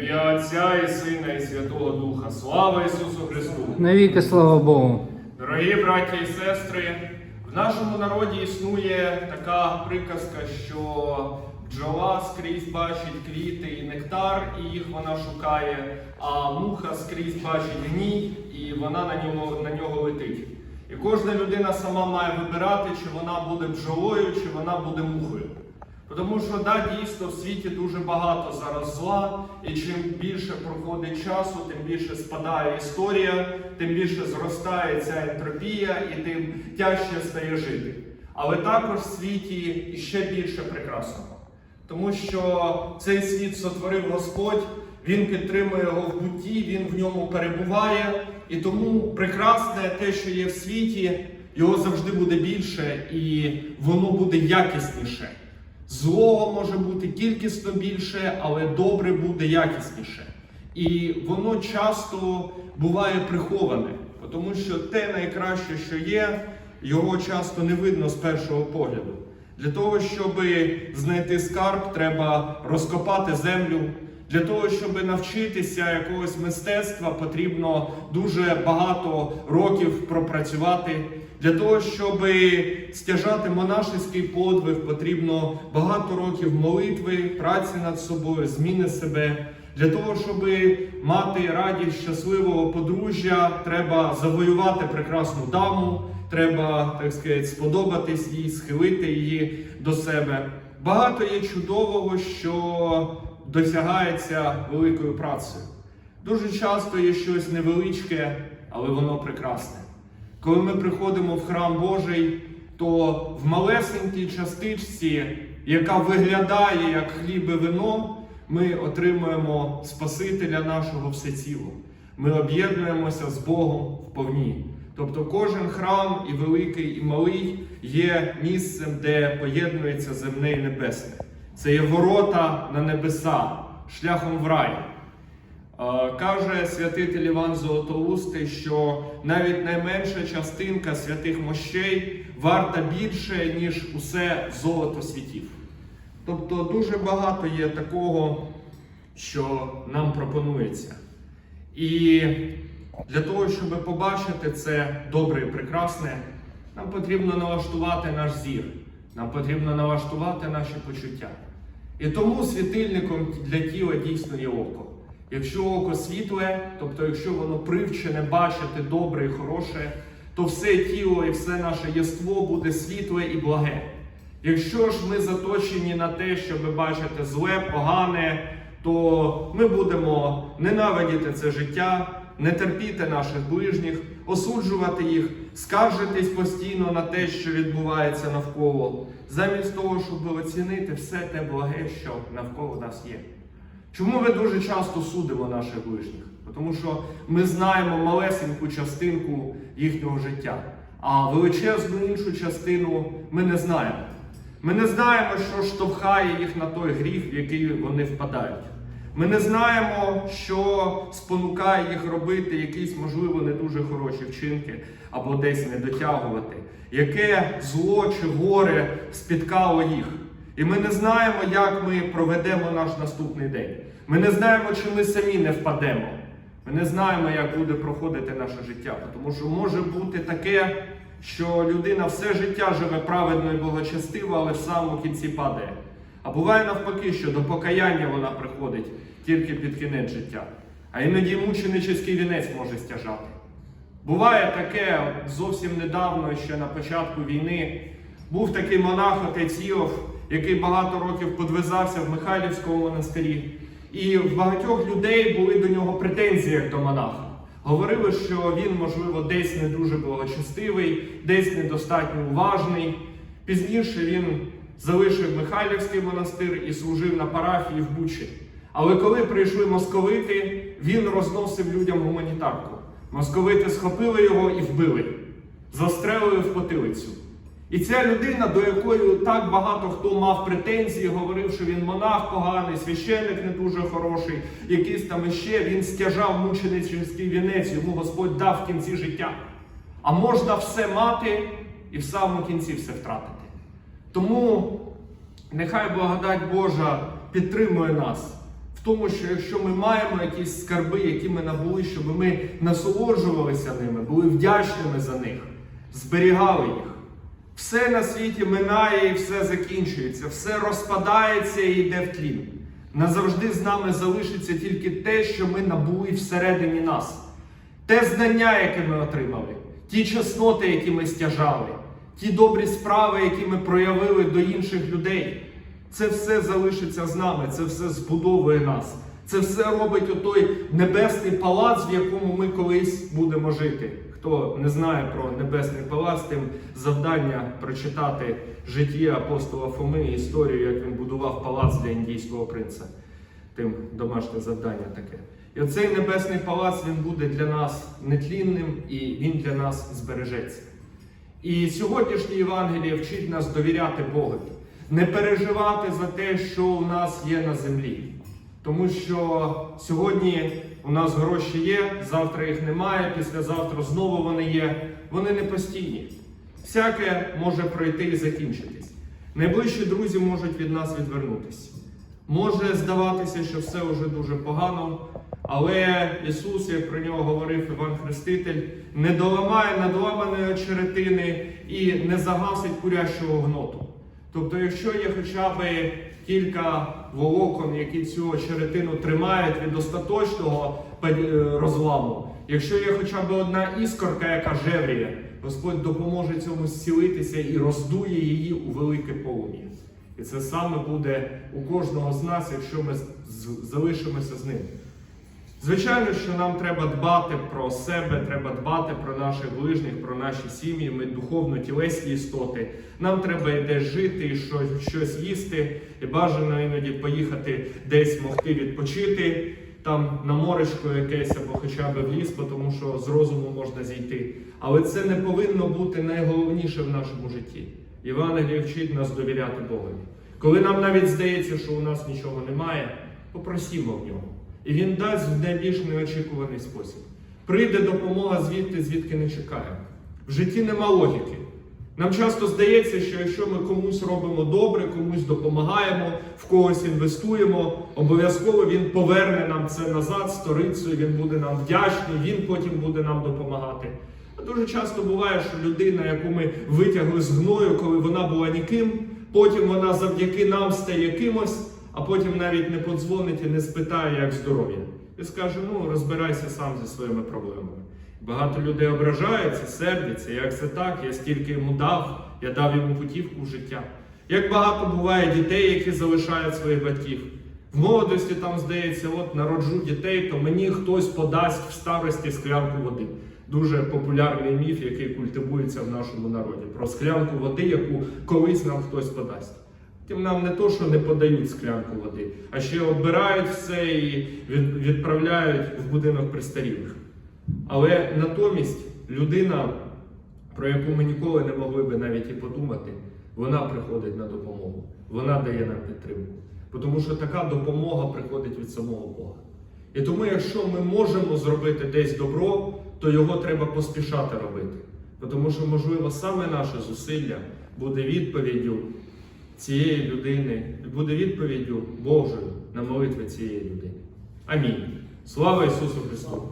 Ім'я Отця і Сина, і Святого Духа. Слава Ісусу Христу! Навіки слава Богу. Дорогі браті і сестри, в нашому народі існує така приказка, що бджола скрізь бачить квіти і нектар, і їх вона шукає, а муха скрізь бачить гній, і вона на нього, на нього летить. І кожна людина сама має вибирати, чи вона буде бджолою, чи вона буде мухою. Тому що да, дійсно в світі дуже багато зараз зла, і чим більше проходить часу, тим більше спадає історія, тим більше зростає ця ентропія і тим тяжче стає жити. Але також в світі іще більше прекрасного. Тому що цей світ сотворив Господь, Він підтримує його в бутті, Він в ньому перебуває, і тому прекрасне те, що є в світі, його завжди буде більше і воно буде якісніше. Злого може бути кількісно більше, але добре буде якісніше. І воно часто буває приховане, тому що те найкраще, що є, його часто не видно з першого погляду. Для того, щоб знайти скарб, треба розкопати землю. Для того, щоб навчитися якогось мистецтва, потрібно дуже багато років пропрацювати. Для того, щоб стяжати монашеський подвиг, потрібно багато років молитви, праці над собою, зміни себе. Для того, щоб мати радість щасливого подружжя, треба завоювати прекрасну даму, треба, так сказати, сподобатись їй, схилити її до себе. Багато є чудового, що досягається великою працею. Дуже часто є щось невеличке, але воно прекрасне. Коли ми приходимо в храм Божий, то в малесенькій частичці, яка виглядає як хліб і вино, ми отримуємо Спасителя нашого всеціло. Ми об'єднуємося з Богом вповні. Тобто кожен храм, і великий, і малий, є місцем, де поєднується земне і небесне. Це є ворота на небеса, шляхом в рай. Е, Каже святитель Іван Золотоустий, що навіть найменша частинка святих мощей варта більше, ніж усе золото світів. Тобто дуже багато є такого, що нам пропонується. І для того, щоб побачити це добре і прекрасне, нам потрібно налаштувати наш зір, нам потрібно налаштувати наші почуття. І тому світильником для тіла дійсно є око. Якщо око світле, тобто якщо воно привчене бачити добре і хороше, то все тіло і все наше єство буде світле і благе. Якщо ж ми заточені на те, щоб бачити зле, погане, то ми будемо ненавидіти це життя, не терпіти наших ближніх, осуджувати їх, скаржитись постійно на те, що відбувається навколо, замість того, щоб оцінити все те благе, що навколо нас є. Чому ми дуже часто судимо наших ближніх? Тому що ми знаємо малесеньку частинку їхнього життя, а величезну іншу частину ми не знаємо. Ми не знаємо, що штовхає їх на той гріх, в який вони впадають. Ми не знаємо, що спонукає їх робити якісь, можливо, не дуже хороші вчинки або десь не дотягувати, яке зло чи горе спіткало їх. І ми не знаємо, як ми проведемо наш наступний день. Ми не знаємо, чи ми самі не впадемо. Ми не знаємо, як буде проходити наше життя. Тому що може бути таке, що людина все життя живе праведно і благочестиво, але в самому кінці падає. А буває навпаки, що до покаяння вона приходить тільки під кінець життя. А іноді мученический вінець може стяжати. Буває таке, зовсім недавно, ще на початку війни, був такий монах отець Іов, який багато років подвизався в Михайлівському монастирі. І в багатьох людей були до нього претензії як до монаха. Говорили, що він, можливо, десь не дуже благочестивий, десь недостатньо уважний. Пізніше він залишив Михайлівський монастир і служив на парафії в Бучі. Але коли прийшли московити, він розносив людям гуманітарку. Московити схопили його і вбили, застрелили в потилицю. І ця людина, до якої так багато хто мав претензії, говорив, що він монах поганий, священник не дуже хороший, якийсь там іще, він стяжав мученицький вінець, йому Господь дав в кінці життя. А можна все мати і в самому кінці все втратити. Тому нехай благодать Божа підтримує нас в тому, що якщо ми маємо якісь скарби, які ми набули, щоб ми насолоджувалися ними, були вдячними за них, зберігали їх. Все на світі минає і все закінчується, все розпадається і йде в тлін. Назавжди з нами залишиться тільки те, що ми набули всередині нас. Те знання, яке ми отримали, ті чесноти, які ми стяжали, ті добрі справи, які ми проявили до інших людей. Це все залишиться з нами, це все збудовує нас. Це все робить отой небесний палац, в якому ми колись будемо жити. Хто не знає про небесний палац, тим завдання прочитати житті апостола Фоми, історію, як він будував палац для індійського принца. Тим домашнє завдання таке. І оцей небесний палац він буде для нас нетлінним і він для нас збережеться. І сьогоднішнє Євангеліє вчить нас довіряти Богові, не переживати за те, що у нас є на землі. Тому що сьогодні у нас гроші є, завтра їх немає, післязавтра знову вони є. Вони не постійні. Всяке може пройти і закінчитись. Найближчі друзі можуть від нас відвернутися. Може здаватися, що все вже дуже погано, але Ісус, як про нього говорив Іван Хреститель, не доламає надламаної очеретини і не загасить курящого гноту. Тобто, якщо є хоча б кілька волокон, які цю очеретину тримають від остаточного розламу, якщо є хоча б одна іскорка, яка жевріє, Господь допоможе цьому зцілитися і роздує її у велике полум'я. І це саме буде у кожного з нас, якщо ми залишимося з ним. Звичайно, що нам треба дбати про себе, треба дбати про наших ближніх, про наші сім'ї. Ми духовно тілесні істоти. Нам треба десь жити, і щось, щось їсти, і бажано іноді поїхати десь могти відпочити, там на моречко якесь або хоча б в ліс, тому що з розуму можна зійти. Але це не повинно бути найголовніше в нашому житті. Євангеліє вчить нас довіряти Богові. Коли нам навіть здається, що у нас нічого немає, попросімо в нього. І він дасть в найбільш неочікуваний спосіб. Прийде допомога звідти, звідки не чекаємо. В житті нема логіки. Нам часто здається, що якщо ми комусь робимо добре, комусь допомагаємо, в когось інвестуємо, обов'язково він поверне нам це назад, сторицею, він буде нам вдячний, він потім буде нам допомагати. А дуже часто буває, що людина, яку ми витягли з гною, коли вона була ніким, потім вона завдяки нам стає кимось, а потім навіть не подзвонить і не спитає, як здоров'я. І скаже: ну розбирайся сам зі своїми проблемами. Багато людей ображаються, сердяться, як це так, я стільки йому дав, я дав йому путівку в життя. Як багато буває дітей, які залишають своїх батьків. В молодості там здається, от народжу дітей, то мені хтось подасть в старості склянку води. Дуже популярний міф, який культивується в нашому народі, про склянку води, яку колись нам хтось подасть. Тим нам не то, що не подають склянку води, а ще обирають все і відправляють в будинок престарілих. Але натомість людина, про яку ми ніколи не могли би навіть і подумати, вона приходить на допомогу, вона дає нам підтримку. Тому що така допомога приходить від самого Бога. І тому, якщо ми можемо зробити десь добро, то його треба поспішати робити. Тому що, можливо, саме наше зусилля буде відповіддю цієї людини, буде відповіддю Божою на молитви цієї людини. Амінь. Слава Ісусу Христу!